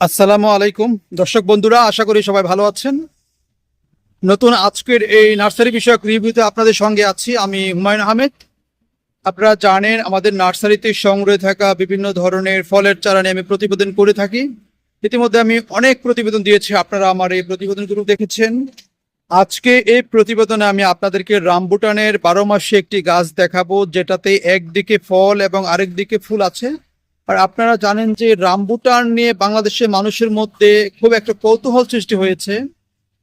আসসালামু আলাইকুম। দর্শক বন্ধুরা, আশা করি সবাই ভালো আছেন। নতুন আজকের এই নার্সারি বিষয়ক রিভিউতে আপনাদের সঙ্গে আছি আমি হুমায়ুন আহমেদ। আপনারা জানেন, আমাদের নার্সারিতে সংগ্রহে থাকা বিভিন্ন ধরনের ফলের চারা নিয়ে আমি প্রতিবেদন করে থাকি। ইতিমধ্যে আমি অনেক প্রতিবেদন দিয়েছি, আপনারা আমার এই প্রতিবেদনগুলো দেখেছেন। আজকে এই প্রতিবেদনে আমি আপনাদেরকে রামবুটানের বারো মাসে একটি গাছ দেখাবো, যেটাতে একদিকে ফল এবং আরেক দিকে ফুল আছে। আর আপনারা জানেন যে রামবুটান নিয়ে বাংলাদেশের মানুষের মধ্যে খুব একটা কৌতূহল সৃষ্টি হয়েছে।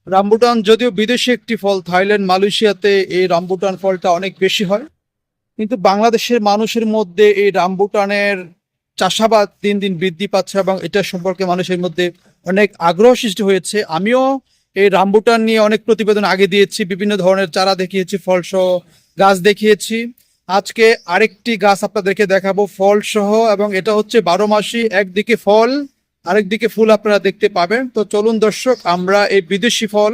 রামবুটান যদিও বিদেশি একটি ফল, থাইল্যান্ড, মালয়েশিয়াতে এই রামবুটান ফলটা অনেক বেশি হয়। কিন্তু বাংলাদেশের মানুষের মধ্যে এই রামবুটানের চাষাবাদ দিন দিন বৃদ্ধি পাচ্ছে এবং এটা সম্পর্কে মানুষের মধ্যে অনেক আগ্রহ সৃষ্টি হয়েছে। আমিও এই রামবুটান নিয়ে অনেক প্রতিবেদন আগে দিয়েছি, বিভিন্ন ধরনের চারা দেখিয়েছি, ফলসহ গাছ দেখিয়েছি। আজকে আরেকটি গাছ আপনাদেরকে দেখাবো, ফল সহ, এবং এটা হচ্ছে বারো মাসি, একদিকে ফল, আরেকদিকে ফুল আপনারা দেখতে পাবেন। তো চলুন দর্শক, আমরা এই বিদেশি ফল,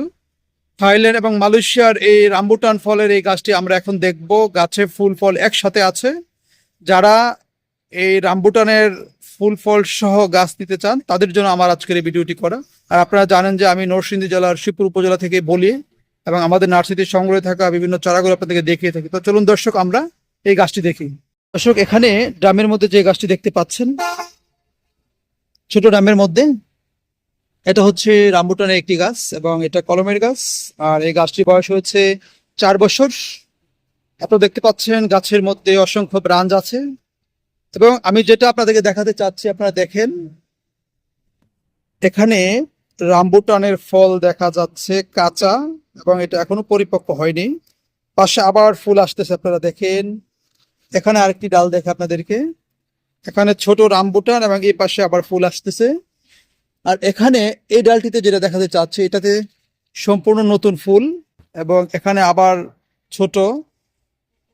থাইল্যান্ড এবং মালয়েশিয়ার এই রামবুটান ফলের এই গাছটি আমরা এখন দেখব। গাছে ফুল ফল একসাথে আছে। যারা এই রামবুটানের ফুল ফল সহ গাছ নিতে চান, তাদের জন্য আমার আজকের এই ভিডিওটি করা। আর আপনারা জানেন যে আমি নরসিংদী জেলার শিবপুর উপজেলা থেকে বলি, এবং আমাদের নার্সারিতে সংগ্রহে থাকা বিভিন্ন চারাগুলো আপনাদেরকে দেখিয়ে থাকি। তো চলুন দর্শক, আমরা এই গাছটি দেখি। দর্শক, এখানে ড্রামের মধ্যে যে গাছটি দেখতে পাচ্ছেন, ছোট ড্রামের মধ্যে, এটা হচ্ছে রামবুটানের একটি গাছ এবং এটা কলমের গাছ। আর এই গাছটির বয়স হয়েছে চার বছর। আপনারা দেখতে পাচ্ছেন গাছের মধ্যে অসংখ্য ব্রাঞ্চ আছে। এবং আমি যেটা আপনাদেরকে দেখাতে চাচ্ছি, আপনারা দেখেন, এখানে রামবুটানের ফল দেখা যাচ্ছে কাঁচা এবং এটা এখনও পরিপক্ক হয়নি। পাশে আবার ফুল আসতেছে, আপনারা দেখেন। এখানে আরেকটি ডাল দেখে আপনাদেরকে। এখানে ছোট রামবুটান এবং এই পাশে আবার ফুল আসতেছে। আর এখানে এই ডালটিতে যেটা দেখাতে চাচ্ছে, এটাতে সম্পূর্ণ নতুন ফুল এবং এখানে আবার ছোট।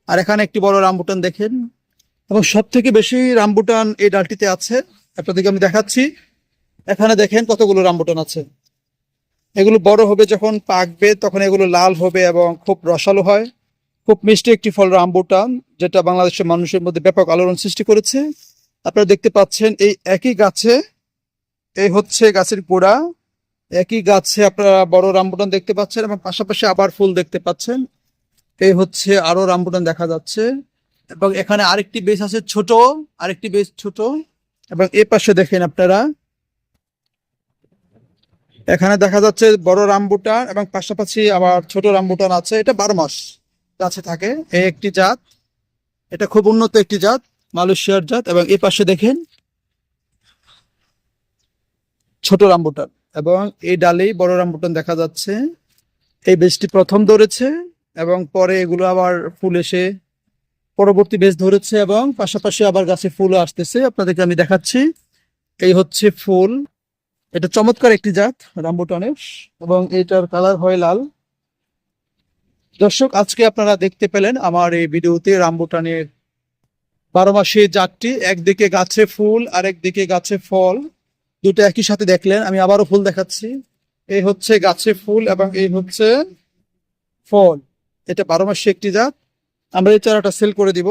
আর এখানে একটি বড় রামবুটান দেখেন। এবং সব থেকে বেশি রামবুটান এই ডালটিতে আছে, আপনাদেরকে আমি দেখাচ্ছি। এখানে দেখেন কতগুলো রামবুটান আছে। এগুলো বড় হবে যখন পাকবে, তখন এগুলো লাল হবে এবং খুব রসালো হয়। খুব মিষ্টি একটি ফল রামবুটান যেটা বাংলাদেশের মানুষের মধ্যে ব্যাপক আলোড়ন সৃষ্টি করেছে। আপনারা দেখতে পাচ্ছেন এই একই গাছে, এই হচ্ছে গাছের গোড়া। একই গাছে আপনারা বড় রামবুটান দেখতে পাচ্ছেন এবং পাশাপাশি আবার ফুল দেখতে পাচ্ছেন। এই হচ্ছে আরও রামবুটান দেখা যাচ্ছে। এবং এখানে আরেকটি বেশ আছে ছোট, আরেকটি বেশ ছোট। এবং এ পাশে দেখেন আপনারা, এখানে দেখা যাচ্ছে বড় রামবুটান এবং পাশাপাশি আবার ছোট রামবুটান আছে। এটা বারো মাস। গাছে থাকে। এই একটি জাত, এটা খুব উন্নত একটি জাত, মালয়েশিয়ার জাত, এবং এ পাশে দেখেন ছোট রামবুটান, এবং এই ডালেই বড় রামবুটান দেখা যাচ্ছে। এই বেশটি প্রথম ধরেছে, এবং পরে এগুলো আবার ফুল এসে পরবর্তী বেশ ধরেছে, এবং পাশাপাশি আবার গাছে ফুল আসতেছে। আপনাদেরকে আমি দেখাচ্ছি, এই হচ্ছে ফুল। এটা চমৎকার একটি জাত রামবুটানের, এবং এটার কালার হয় লাল। দর্শক, আজকে আপনারা দেখতে পেলেন আমার এই ভিডিওতে রামবুটানের বারো মাসে জাতটি, একদিকে গাছে ফুল আর একদিকে গাছে ফল। দুটো একই সাথে দেখলেন, আমি আবারও ফুল দেখাচ্ছি। এই হচ্ছে গাছে ফুল এবং এই হচ্ছে ফল। এটা বারো মাসে একটি জাত। আমরা এই চারাটা সেল করে দিব।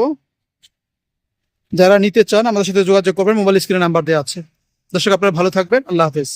যারা নিতে চান, আমাদের সাথে যোগাযোগ করবেন। মোবাইল স্ক্রিনে নাম্বার দেওয়া আছে। দর্শক, আপনারা ভালো থাকবেন। আল্লাহ হাফেজ।